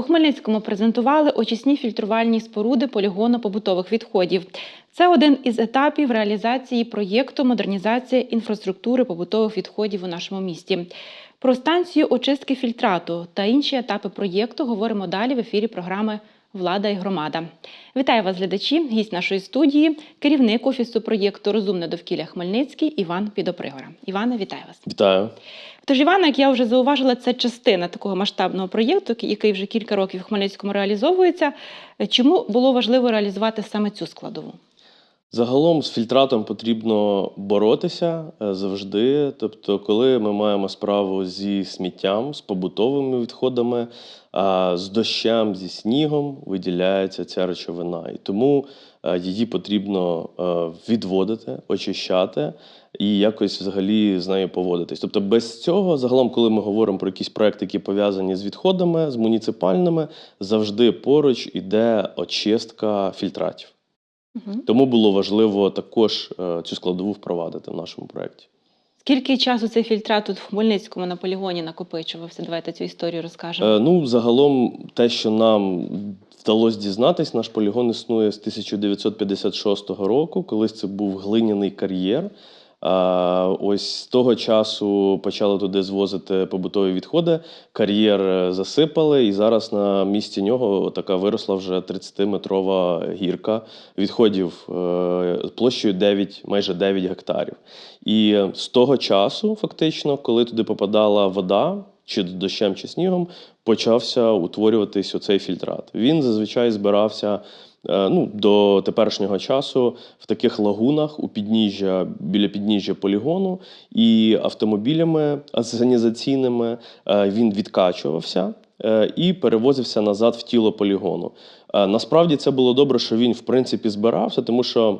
У Хмельницькому презентували очисні фільтрувальні споруди полігону побутових відходів. Це один із етапів реалізації проєкту модернізація інфраструктури побутових відходів у нашому місті. Про станцію очистки фільтрату та інші етапи проєкту говоримо далі в ефірі програми Влада і громада. Вітаю вас, глядачі! Гість нашої студії, керівник офісу проєкту Розумне довкілля Хмельницький Іван Підопригора. Іване, вітаю вас. Вітаю. Тож, Івана, як я вже зауважила, це частина такого масштабного проєкту, який вже кілька років в Хмельницькому реалізовується. Чому було важливо реалізувати саме цю складову? Загалом з фільтратом потрібно боротися е, завжди. Тобто, коли ми маємо справу зі сміттям, з побутовими відходами, з дощем, зі снігом виділяється ця речовина. І тому е, її потрібно е, відводити, очищати і якось взагалі з нею поводитись. Тобто, без цього, загалом, коли ми говоримо про якісь проекти, які пов'язані з відходами, з муніципальними, завжди поруч іде очистка фільтратів. Угу. Тому було важливо також е, цю складову впровадити в нашому проєкті. Скільки часу цей фільтрат тут в Хмельницькому на полігоні накопичувався? Давайте цю історію розкажемо. Е, Ну, загалом, те, що нам вдалося дізнатись, наш полігон існує з 1956 року. Колись це був глиняний кар'єр. Ось з того часу почали туди звозити побутові відходи. Кар'єр е, засипали, і зараз на місці нього така виросла вже 30-метрова гірка відходів е, площею 9, майже 9 гектарів. І з того часу, фактично, коли туди попадала вода, чи дощем, чи снігом, почався утворюватись оцей фільтрат. Він зазвичай збирався. Е, Ну, до теперішнього часу в таких лагунах у підніжжя біля підніжжя полігону і автомобілями асенізаційними е, він відкачувався е, і перевозився назад в тіло полігону. Насправді це було добре, що він в принципі збирався, тому що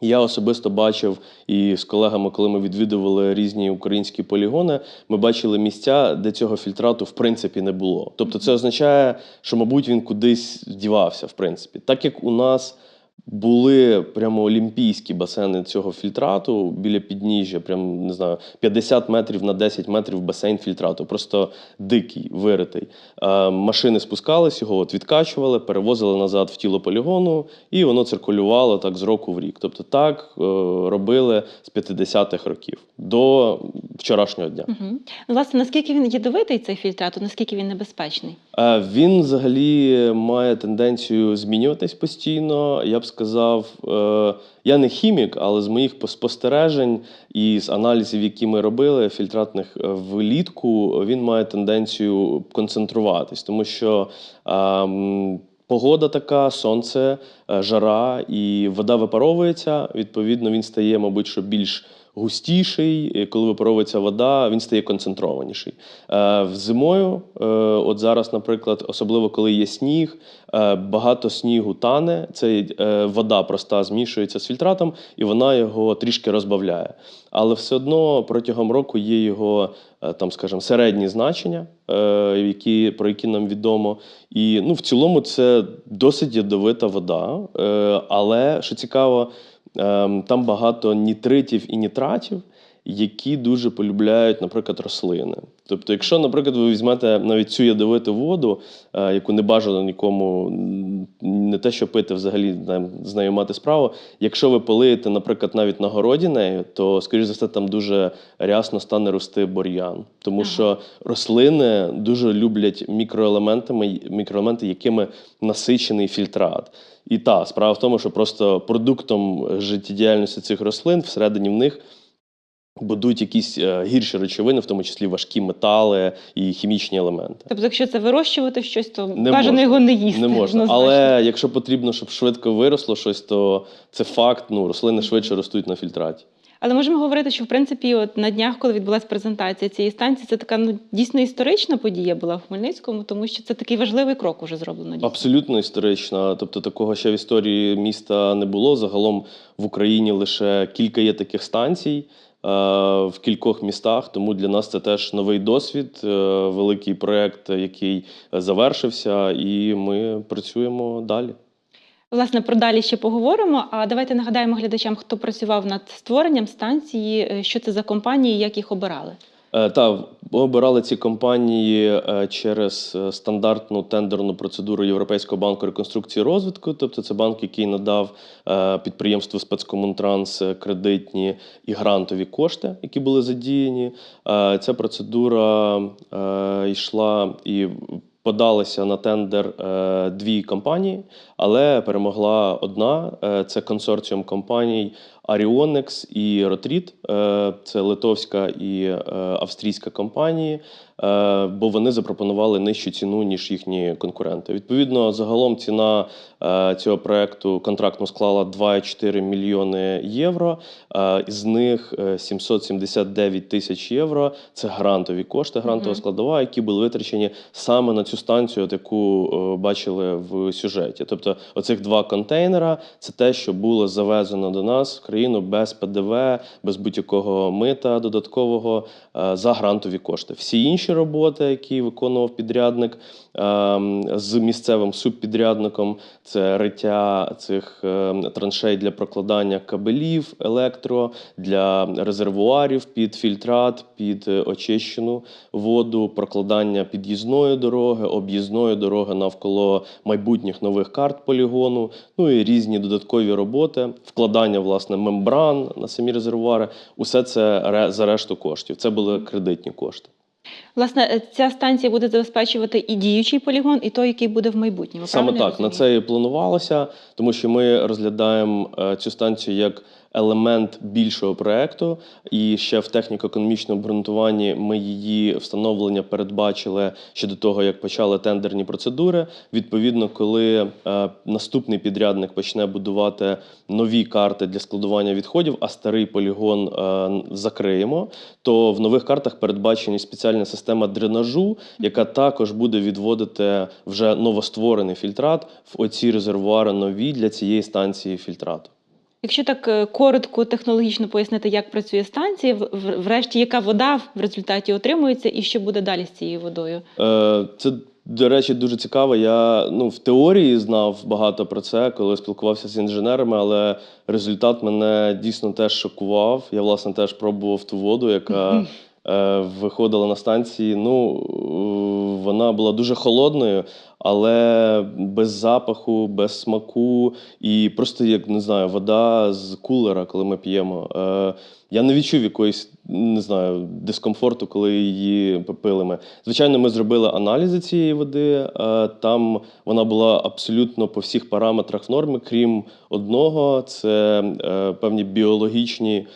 я особисто бачив і з колегами, коли ми відвідували різні українські полігони, ми бачили місця, де цього фільтрату в принципі не було. Тобто, це означає, що, мабуть, він кудись дівався, в принципі. Так як у нас були прямо олімпійські басейни цього фільтрату біля підніжжя, прям не знаю, 50 метрів на 10 метрів басейн фільтрату, просто дикий, виритий. Е, машини спускались його, от відкачували, перевозили назад в тіло полігону, і воно циркулювало так з року в рік. Тобто так е, робили з 50-х років до вчорашнього дня. Угу. Власне, наскільки він ядовитий цей фільтрат, наскільки він небезпечний? Е, Він взагалі має тенденцію змінюватись постійно. Я б сказав, е, я не хімік, але з моїх спостережень і з аналізів, які ми робили, фільтратних е, влітку, він має тенденцію концентруватись, тому що. ем, Погода така, сонце, е, жара, і вода випаровується. Відповідно, він стає, мабуть, що більш густіший. Коли випаровується вода, він стає концентрованіший. Е, Зимою, е, от зараз, наприклад, особливо коли є сніг, е, багато снігу тане. Це вода проста змішується з фільтратом, і вона його трішки розбавляє. Але все одно протягом року є його там, скажімо, середні значення, які, про які нам відомо. І ну, в цілому це досить ядовита вода. Але що цікаво, там багато нітритів і нітратів, які дуже полюбляють, наприклад, рослини. Тобто, якщо, наприклад, ви візьмете навіть цю ядовиту воду, е, яку не бажано нікому не те, що пити, взагалі з нею мати справу. Якщо ви полиєте, наприклад, навіть на городі нею, то, скоріш за все, там дуже рясно стане рости бур'ян. Тому Ага. що рослини дуже люблять мікроелементами, мікроелементи, якими насичений фільтрат. І та справа в тому, що просто продуктом життєдіяльності цих рослин всередині в них будуть якісь е, гірші речовини, в тому числі важкі метали і хімічні елементи. Тобто, якщо це вирощувати щось, то Не бажано можна. його не їсти. Не можна. однозначно. Але якщо потрібно, щоб швидко виросло щось, то це факт. Ну, рослини швидше ростуть на фільтраті. Але можемо говорити, що в принципі, от на днях, коли відбулася презентація цієї станції, це така ну дійсно історична подія була в Хмельницькому, тому що це такий важливий крок уже зроблено. Дійсно. Абсолютно історична. Тобто такого ще в історії міста не було. Загалом в Україні лише кілька є таких станцій в кількох містах. Тому для нас це теж новий досвід, е, великий проект, який завершився, і ми працюємо далі. Власне, про далі ще поговоримо. А давайте нагадаємо глядачам, хто працював над створенням станції, е, що це за компанії, як їх обирали. Е, Та ми обирали ці компанії е, через е, стандартну тендерну процедуру Європейського банку реконструкції і розвитку. Тобто, це банк, який надав підприємству спецкомунтранс кредитні і грантові кошти, які були задіяні. Ця процедура йшла і подалися на тендер дві компанії, але перемогла одна. Це консорціум компаній Arionex і Rotrit. Е, Це литовська і е, австрійська компанії, е, бо вони запропонували нижчу ціну, ніж їхні конкуренти. Відповідно, загалом ціна цього проекту контракту склала 2,4 мільйони євро. Із них е, 779 тисяч євро це грантові кошти, грантова складова, які були витрачені саме на цю станцію, от яку бачили в сюжеті. Тобто, оцих два контейнера це те, що було завезено до нас в країну без ПДВ, без будь-якого мита додаткового е, за грантові кошти. Всі інші роботи, які виконував підрядник з місцевим субпідрядником, це риття цих е, траншей для прокладання кабелів, електро, для резервуарів під фільтрат, під е, очищену воду, прокладання під'їзної дороги, об'їзної дороги навколо майбутніх нових карт полігону, ну і різні додаткові роботи, вкладання власне мембран на самі резервуари. Усе це за решту коштів. Це були кредитні кошти. Власне, е, ця станція буде забезпечувати і діючий полігон, і той, який буде в майбутньому. Саме так на це і планувалося, тому що ми розглядаємо е, цю станцію як елемент більшого проекту. І ще в техніко-економічному обґрунтуванні ми її встановлення передбачили ще до того, як почали тендерні процедури. Відповідно, коли е, наступний підрядник почне будувати нові карти для складування відходів, а старий полігон е, закриємо, то в нових картах передбачена спеціальна система дренажу, яка також буде відводити вже новостворений фільтрат в оці резервуари нові для цієї станції фільтрату. Якщо так е, коротко технологічно пояснити, як працює станція, врешті яка вода в результаті отримується, і що буде далі з цією водою? Е, Це, до речі, дуже цікаво. Я ну, в теорії знав багато про це, коли спілкувався з інженерами, але результат мене дійсно теж шокував. Я, власне, теж пробував ту воду, яка виходила на станції. Ну, е, вона була дуже холодною, але без запаху, без смаку, і просто як не знаю, вода з кулера, коли ми п'ємо. Е, я не відчув якоїсь не знаю дискомфорту, коли її пили ми. Звичайно, ми зробили аналізи цієї води. е, Там вона була абсолютно по всіх параметрах в нормі, крім одного, це е, певні біологічні.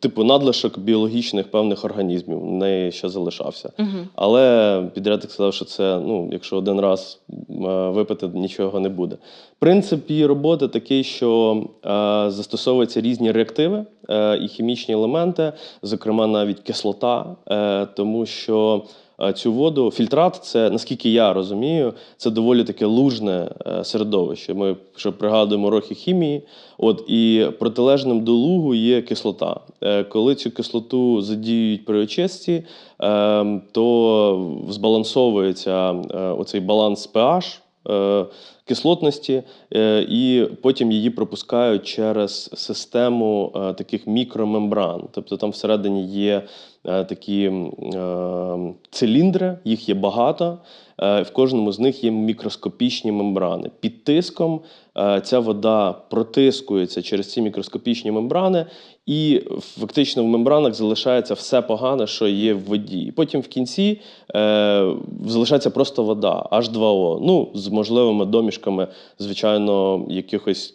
Типу надлишок біологічних певних організмів в неї ще залишався. Угу. Але підрядник сказав, що це, ну, якщо один раз е, випити, нічого не буде. Принцип її роботи такий, що е, застосовуються різні реактиви е, і хімічні елементи, зокрема навіть кислота, е, тому що цю воду, фільтрат, це наскільки я розумію, це доволі таке лужне е, середовище. Ми що пригадуємо рохи хімії. От і протилежним до лугу є кислота. Е, Коли цю кислоту задіюють при очистці, е, то збалансовується е, оцей баланс pH, е, кислотності, е, і потім її пропускають через систему е, таких мікромембран. Тобто там всередині є е, такі е, циліндри, їх є багато. е, В кожному з них є мікроскопічні мембрани. Під тиском е, ця вода протискується через ці мікроскопічні мембрани, і фактично в мембранах залишається все погане, що є в воді. І потім в кінці е, залишається просто вода, H2O. Ну, з можливими домішками, звичайно, якихось.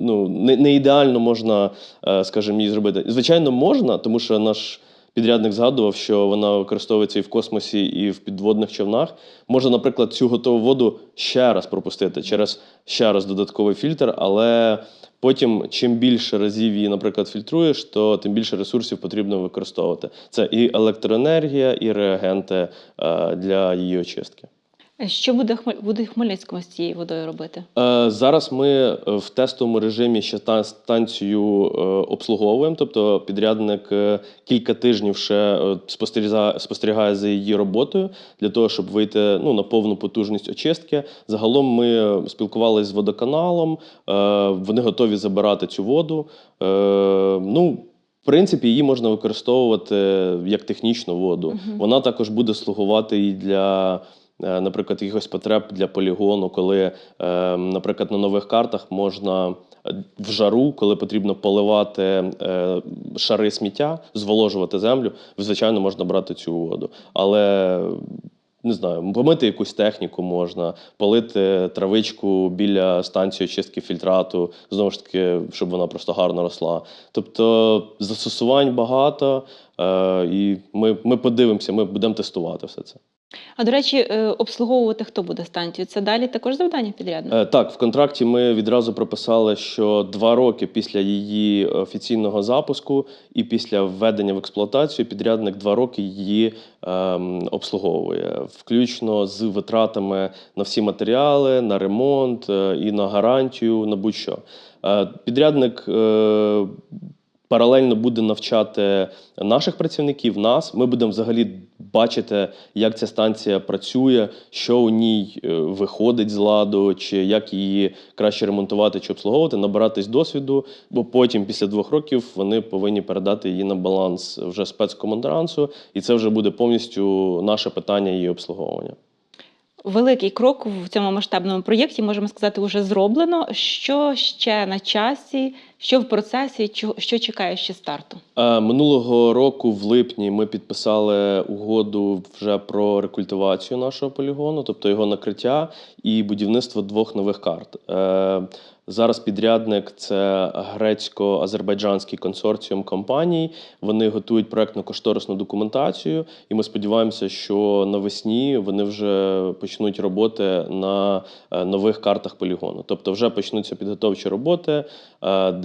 Ну, не, не ідеально можна, е, скажімо, її зробити. Звичайно, можна, тому що наш підрядник згадував, що вона використовується і в космосі, і в підводних човнах. Можна, наприклад, цю готову воду ще раз пропустити через ще раз додатковий фільтр, але потім, чим більше разів її, наприклад, фільтруєш, то тим більше ресурсів потрібно використовувати. Це і електроенергія, і реагенти е, для її очистки. Що буде буде Хмельницькому з цією водою робити? Е, Зараз ми е, в тестовому режимі ще та станцію е, обслуговуємо. Тобто підрядник кілька тижнів ще спостерігає, спостерігає за її роботою для того, щоб вийти ну, на повну потужність очистки. Загалом ми спілкувалися з водоканалом. е, Вони готові забирати цю воду. Е, Ну, принципі, її можна використовувати як технічну воду. Мгм. Вона також буде слугувати і для. Е, Наприклад, якихось потреб для полігону, коли, е, наприклад, на нових картах можна е, в жару, коли потрібно поливати шари сміття, зволожувати землю, звичайно, можна брати цю воду. Але не знаю, помити якусь техніку можна, полити травичку біля станції очистки фільтрату, знову ж таки, щоб вона просто гарно росла. Тобто застосувань багато, е, і ми, ми подивимося, ми будемо тестувати все це. А до речі, е, обслуговувати хто буде станцію? Це далі також завдання підрядника? Е, Так, в контракті ми відразу прописали, що два роки після її офіційного запуску і після введення в експлуатацію підрядник два роки її ем, обслуговує, включно з витратами на всі матеріали, на ремонт е, і на гарантію, на будь-що. Е, підрядник. Е, Паралельно буде навчати наших працівників, нас. Ми будемо взагалі бачити, як ця станція працює, що у ній е, виходить з ладу, чи як її краще ремонтувати чи обслуговувати, набиратись досвіду. Бо потім, після двох років, вони повинні передати її на баланс вже спецкомандрансу, і це вже буде повністю наше питання її обслуговування. Великий крок в цьому масштабному проєкті, можемо сказати, вже зроблено. Що ще на часі, що в процесі, що чекає ще старту? Е, Минулого року, в липні, ми підписали угоду вже про рекультивацію нашого полігону, тобто його накриття і будівництво двох нових карт. Е, Зараз підрядник це грецько-азербайджанський консорціум компаній. Вони готують проектно-кошторисну документацію, і ми сподіваємося, що навесні вони вже почнуть роботи на е, нових картах полігону. Тобто, вже почнуться підготовчі роботи,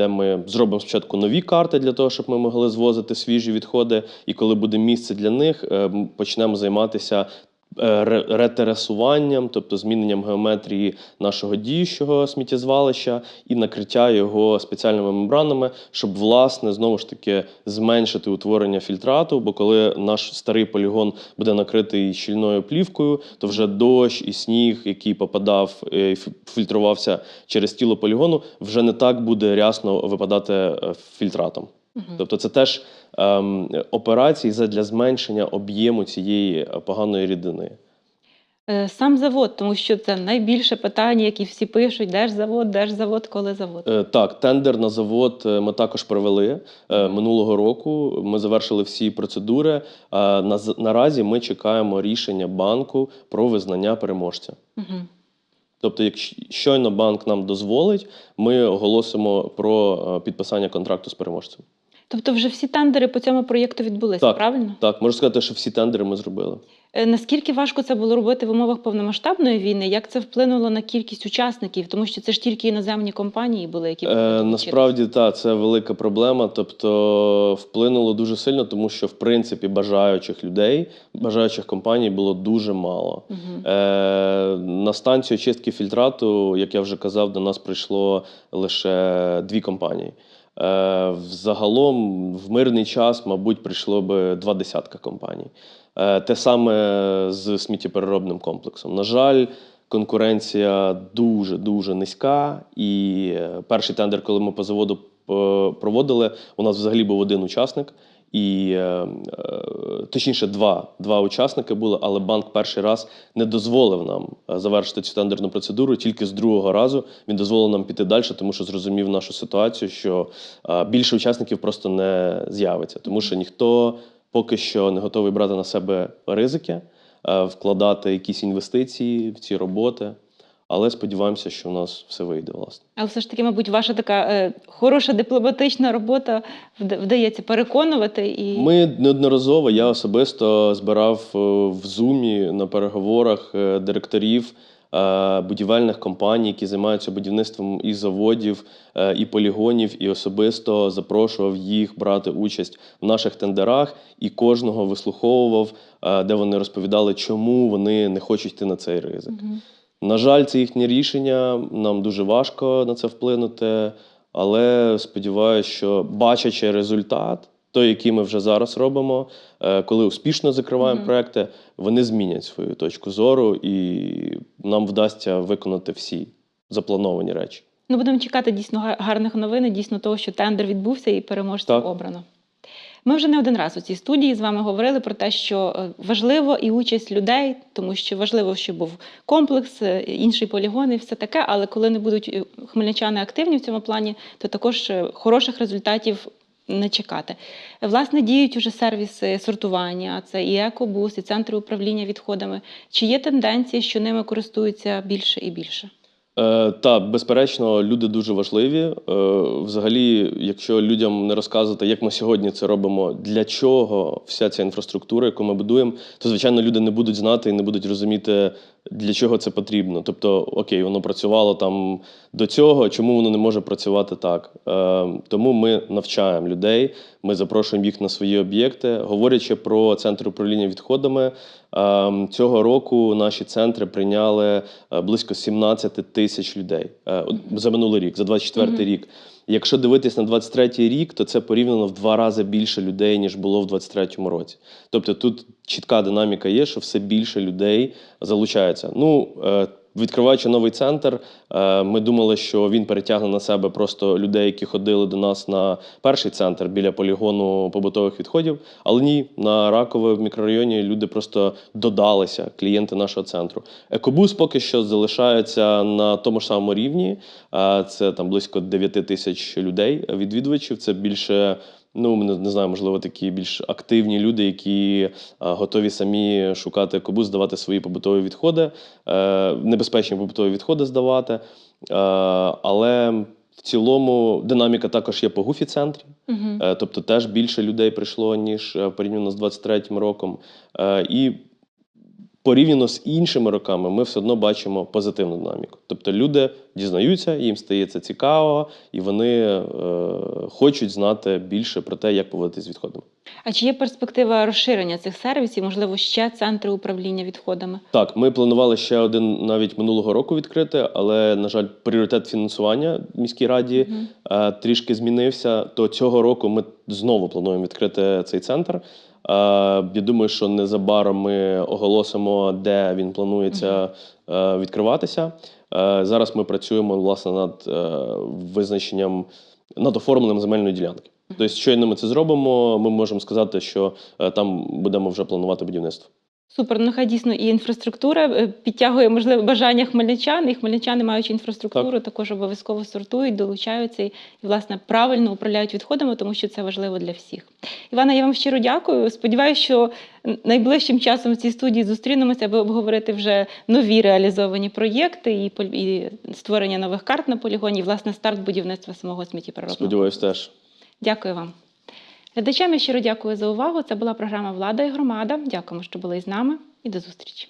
де ми зробимо спочатку нові карти для того, щоб ми могли звозити свіжі відходи. І коли буде місце для них, е, почнемо займатися. Е, ре- Ретерасуванням, тобто зміненням геометрії нашого діючого сміттєзвалища і накриття його спеціальними мембранами, щоб власне знову ж таки зменшити утворення фільтрату. Бо коли наш старий полігон буде накритий щільною плівкою, то вже дощ і сніг, який попадав е, і фільтрувався через тіло полігону, вже не так буде рясно випадати е, фільтратом. Тобто, це теж ем, операції для зменшення об'єму цієї е, поганої рідини. Е, Сам завод, тому що це найбільше питання, які всі пишуть: де ж завод, де ж завод, коли завод. Е, Так, тендер на завод ми також провели минулого року. Ми завершили всі процедури. На- Наразі ми чекаємо рішення банку про визнання переможця. Мгм. Тобто, як щойно банк нам дозволить, ми оголосимо про підписання контракту з переможцем. Тобто, вже всі тендери по цьому проєкту відбулися, Так. правильно? Так, можу сказати, що всі тендери ми зробили. Е, Наскільки важко це було робити в умовах повномасштабної війни? Як це вплинуло на кількість учасників? Тому що це ж тільки іноземні компанії були, які Е, насправді так, це велика проблема. Тобто вплинуло дуже сильно, тому що в принципі бажаючих людей, бажаючих компаній було дуже мало. Мгм. Е, на станцію очистки фільтрату, як я вже казав, до нас прийшло лише дві компанії. Е, взагалом, в мирний час, мабуть, прийшло би два десятка компаній. Е, те саме з сміттєпереробним комплексом. На жаль, конкуренція дуже дуже низька. І е, перший тендер, коли ми по заводу проводили, у нас взагалі був один учасник. І е, е, точніше, два, два учасники були, але банк перший раз не дозволив нам е, завершити цю тендерну процедуру. Тільки з другого разу він дозволив нам піти далі, тому що зрозумів нашу ситуацію, що більше учасників просто не з'явиться, тому що ніхто поки що не готовий брати на себе ризики, вкладати якісь інвестиції в ці роботи. Але сподіваємося, що у нас все вийде, власне. Але все ж таки, мабуть, ваша така е, хороша дипломатична робота вдається переконувати і Ми неодноразово, я особисто збирав е, в зумі на переговорах е, директорів е, будівельних компаній, які займаються будівництвом і заводів, і полігонів, і особисто запрошував їх брати участь в наших тендерах і кожного вислуховував, де вони розповідали, чому вони не хочуть йти на цей ризик. На жаль, це їхнє рішення. Нам дуже важко на це вплинути. Але сподіваюся, що бачачи результат, той, який ми вже зараз робимо, е, коли успішно закриваємо Мгм. проекти, вони змінять свою точку зору, і нам вдасться виконати всі заплановані речі. Ну, будемо чекати дійсно гарних новин, дійсно того, що тендер відбувся і переможця Так. обрано. Ми вже не один раз у цій студії з вами говорили про те, що е, важливо і участь людей, тому що важливо, щоб був комплекс, е, інший полігон і все таке. Але коли не будуть е, хмельничани активні в цьому плані, то також хороших результатів не чекати. Власне, діють уже сервіси сортування, це і екобус, і центри управління відходами. Чи є тенденції, що ними користуються більше і більше? Е, та, безперечно, люди дуже важливі. Е, взагалі, якщо людям не розказувати, як ми сьогодні це робимо, для чого вся ця інфраструктура, яку ми будуємо, то звичайно люди не будуть знати і не будуть розуміти, для чого це потрібно. Тобто, окей, воно працювало там до цього, чому воно не може працювати так? Е, тому ми навчаємо людей, ми запрошуємо їх на свої об'єкти. Говорячи про центр управління відходами, цього року наші центри прийняли е, близько 17 тисяч людей е, за минулий рік, за 24 Мгм. рік. Якщо дивитись на 23-й рік, то це порівняно в два рази більше людей, ніж було в 23-му році. Тобто тут чітка динаміка є, що все більше людей залучається. Ну, е, відкриваючи новий центр, е, ми думали, що він перетягне на себе просто людей, які ходили до нас на перший центр біля полігону побутових відходів. Але ні, на Ракове в мікрорайоні люди просто додалися, клієнти нашого центру. Екобус поки що залишається на тому ж самому рівні. Е, Це там близько 9 тисяч людей, е, відвідувачів. Це більше. Ну, не, не знаю, можливо, такі більш активні люди, які а, готові самі шукати кобу, здавати свої побутові відходи, е, небезпечні побутові відходи здавати. Е, але в цілому динаміка також є по гуфі центрі. Угу. Е, Тобто теж більше людей прийшло, ніж е, порівняно з 23-м роком. Е, І порівняно з іншими роками ми все одно бачимо позитивну динаміку. Тобто люди дізнаються, їм стає це цікаво, і вони е, хочуть знати більше про те, як поводитися з відходами. А чи є перспектива розширення цих сервісів, можливо, ще центри управління відходами? Так, ми планували ще один навіть минулого року відкрити, але, на жаль, пріоритет фінансування в міській раді Мгм. е, трішки змінився. То цього року ми знову плануємо відкрити цей центр. Е, я думаю, що незабаром ми оголосимо, де він планується е, відкриватися. Е, зараз ми працюємо власне над визначенням над оформленням земельної ділянки. Тобто, щойно ми це зробимо, ми можемо сказати, що там будемо вже планувати будівництво. Супер, ну нехай дійсно і інфраструктура е, підтягує можливо бажання хмельничан, і хмельничани, маючи інфраструктуру, також обов'язково сортують, долучаються і, власне правильно управляють відходами, тому що це важливо для всіх. Івана, я вам щиро дякую. Сподіваюся, що найближчим часом в цій студії зустрінемося, аби обговорити вже нові реалізовані проєкти і, і створення нових карт на полігоні, і власне старт будівництва самого сміттєпереробного. Сподіваюсь, теж. Дякую вам. Глядачам я щиро дякую за увагу. Це була програма Влада і громада. Дякуємо, що були з нами, і до зустрічі.